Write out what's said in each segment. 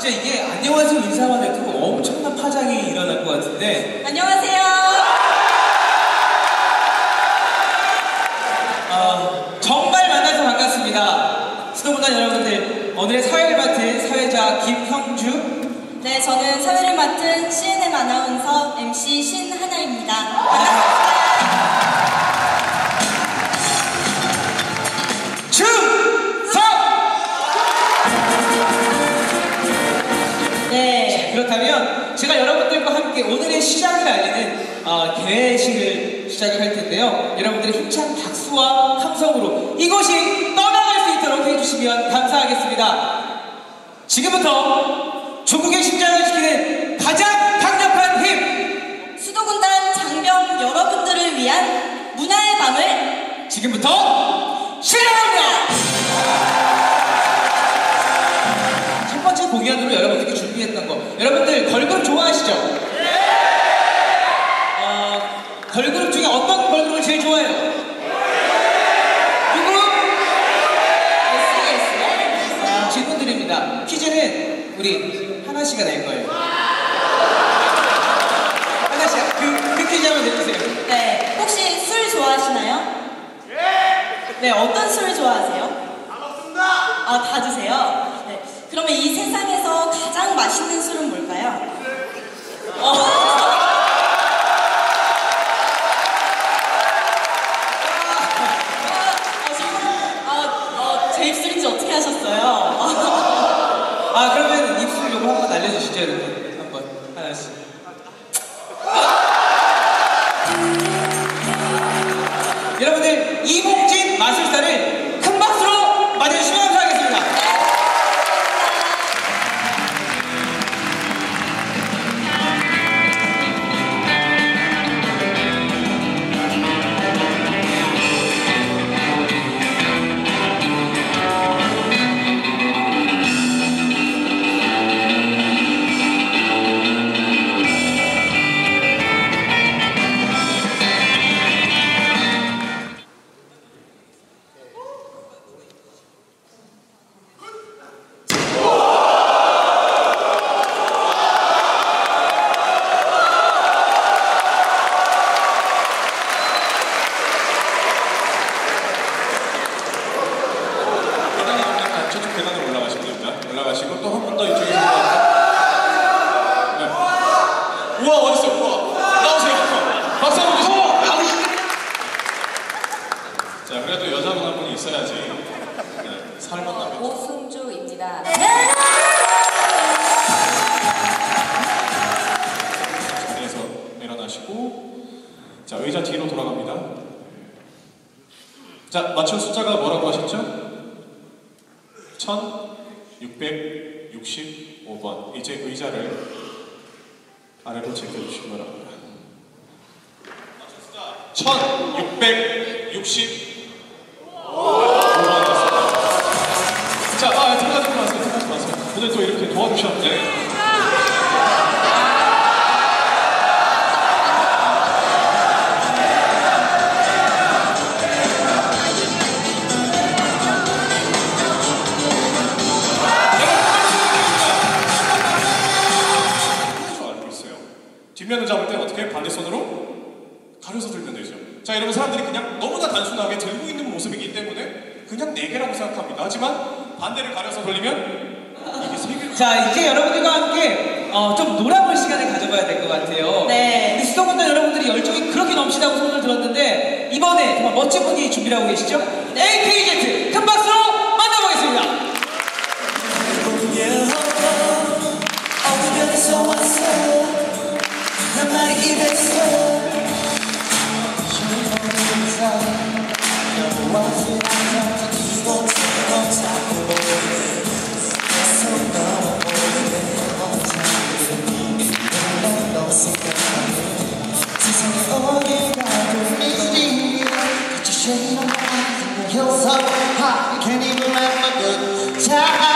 진짜 이게 안녕하세요 인사만 해도 엄청난 파장이 일어날 것 같은데 안녕하세요. 어, 정말 만나서 반갑습니다. 수도문단 여러분들 오늘의 사회를 맡은 사회자 김형주 네, 저는 사회를 맡은 CNN 아나운서 MC 신하나입니다. 충성! 제가 여러분들과 함께 오늘의 시작을 알리는 어, 개회식을 시작을 할 텐데요. 여러분들의 힘찬 박수와 함성으로 이곳이 떠나갈 수 있도록 해주시면 감사하겠습니다. 지금부터 중국의 심장을 지키는 가장 강력한 힘! 수도군단 장병 여러분들을 위한 문화의 밤을 지금부터 시작합니다! 첫 번째 공연으로 여러분들께 준비했던 거. 여러분들 걸그룹 좋아하시죠? 어, 걸그룹 중에 어떤 걸그룹을 제일 좋아해요? 누구? SES. 질문 드립니다. 퀴즈는 우리 하나 씨가 낼 거예요. 하나 씨, 그, 그 퀴즈 한번 내주세요. 네. 혹시 술 좋아하시나요? 네, 어떤 술 좋아하세요? 아, 다 드세요? 네. 그러면 이 세상에서 가장 맛있는 술은 뭘까요? 어. 아, 아, 어, 하셨어요? 아, 그러면 입술 요거 한번 알려주시죠, 여러분. 한번, 하나씩. 여러분들, 이봉진 마술 자 맞춘 숫자가 뭐라고 하셨죠? 1665번. 이제 의자를 아래로 제껴주시기 바랍니다. 1665번 가려서 들면 되죠. 자, 여러분 사람들이 그냥 너무나 단순하게 들고 있는 모습이기 때문에 그냥 네 개라고 생각합니다. 하지만 반대를 가려서 돌리면 이게 세 개로. 자, 이제 여러분들과 함께 어, 좀 놀아볼 시간을 가져봐야 될 것 같아요. 네. 우리 수도분단 여러분들이 열정이 그렇게 넘치다고 소문을 들었는데 이번에 정말 멋진 분이 준비를 하고 계시죠? AKZ 큰 박수로 만나보겠습니다. 난 말이 입에서 Can't even let my good time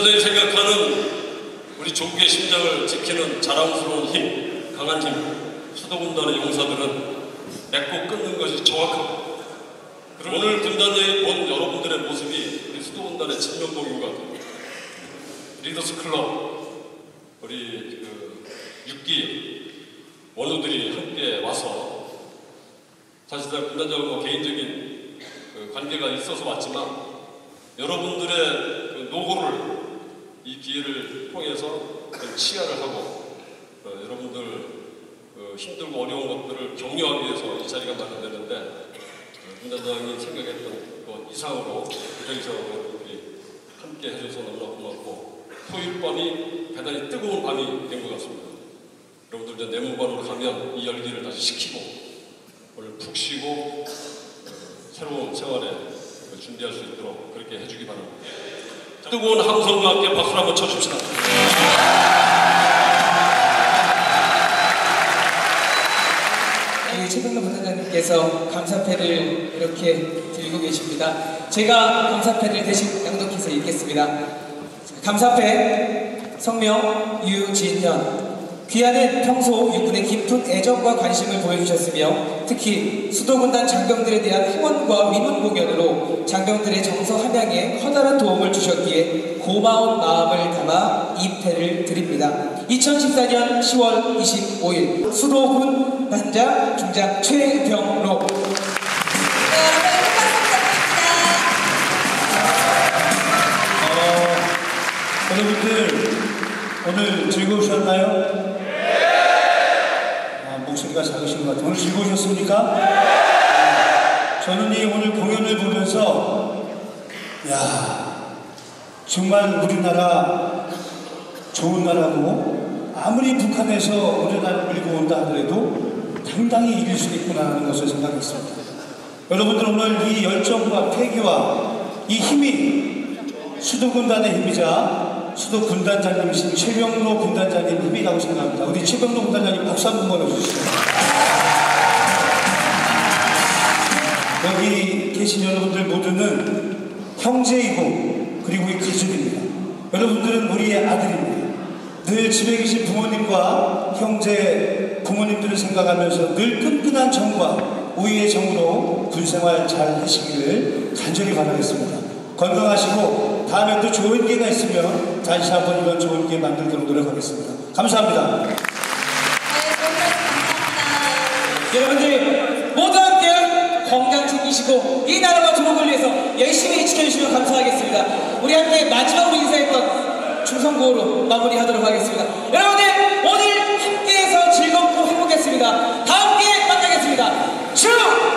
군단장이 생각하는 우리 조국의 심장을 지키는 자랑스러운 힘, 강한 힘, 수도군단의 용사들은 맺고 끊는 것이 정확하고 오늘 군단장이 본 여러분들의 모습이 우리 수도군단의 천면봉인 것 같아요. 리더스 클럽, 우리 그 6기 원우들이 함께 와서 사실상 군단장과 뭐 개인적인 그 관계가 있어서 왔지만 여러분들의 그 노고를 이 기회를 통해서 좀 치하를 하고 어, 여러분들 그 힘들고 어려운 것들을 격려하기 위해서 이 자리가 마련되는데 어, 군단장이 생각했던 것 이상으로 여기서 여러분들이 함께 해줘서 너무나 고맙고 토요일 밤이 대단히 뜨거운 밤이 된 것 같습니다. 여러분들 이제 내무반으로 가면 이 열기를 다시 식히고 오늘 푹 쉬고 어, 새로운 생활에 준비할 수 있도록 그렇게 해주기 바랍니다. 뜨거운 함성과 함께 박수를 한번 쳐줍시다. 우리 최병로 부단장님께서 감사패를 이렇게 들고 계십니다. 제가 감사패를 대신 낭독해서 읽겠습니다. 감사패 성명 유진현 귀하는 평소 육군의 깊은 애정과 관심을 보여주셨으며 특히 수도군단 장병들에 대한 후원과 위문 공연으로 장병들의 정서 함양에 커다란 도움을 주셨기에 고마운 마음을 담아 이 패를 드립니다. 2014년 10월 25일 수도군 단장 중장 박수 부탁드립니다. 여러분들 오늘 즐거우셨나요? 아, 목소리가 작으신 것 같아요. 오늘 즐거우셨습니까? 네. 저는 이 오늘 공연을 보면서 야 정말 우리나라 좋은 나라고 아무리 북한에서 우리나라를 밀고 온다 하더라도 당당히 이길 수 있구나 하는 것을 생각했습니다. 여러분들 오늘 이 열정과 패기와 이 힘이 수도군단의 힘이자 수도 군단장님이신 최병로 군단장님 힘이라고 생각합니다. 우리 최병로 군단장님 박수 한 번만 해주시죠. 여기 계신 여러분들 모두는 형제이고 그리고 이 가족입니다. 여러분들은 우리의 아들입니다. 늘 집에 계신 부모님과 형제, 부모님들을 생각하면서 늘 끈끈한 정과 우위의 정으로 군생활 잘 하시기를 간절히 바라겠습니다. 건강하시고 다음에도 좋은 기회가 있으면 다시 한번 이런 좋은 기회 만들도록 노력하겠습니다. 감사합니다. 여러분들 모두 함께 건강 챙기시고 이 나라와 조국을 위해서 열심히 지켜주시면 감사하겠습니다. 우리 함께 마지막으로 인사했던 충성고로 마무리하도록 하겠습니다. 여러분들 오늘 함께해서 즐겁고 행복했습니다. 다음 기회에 만나겠습니다. 쭉!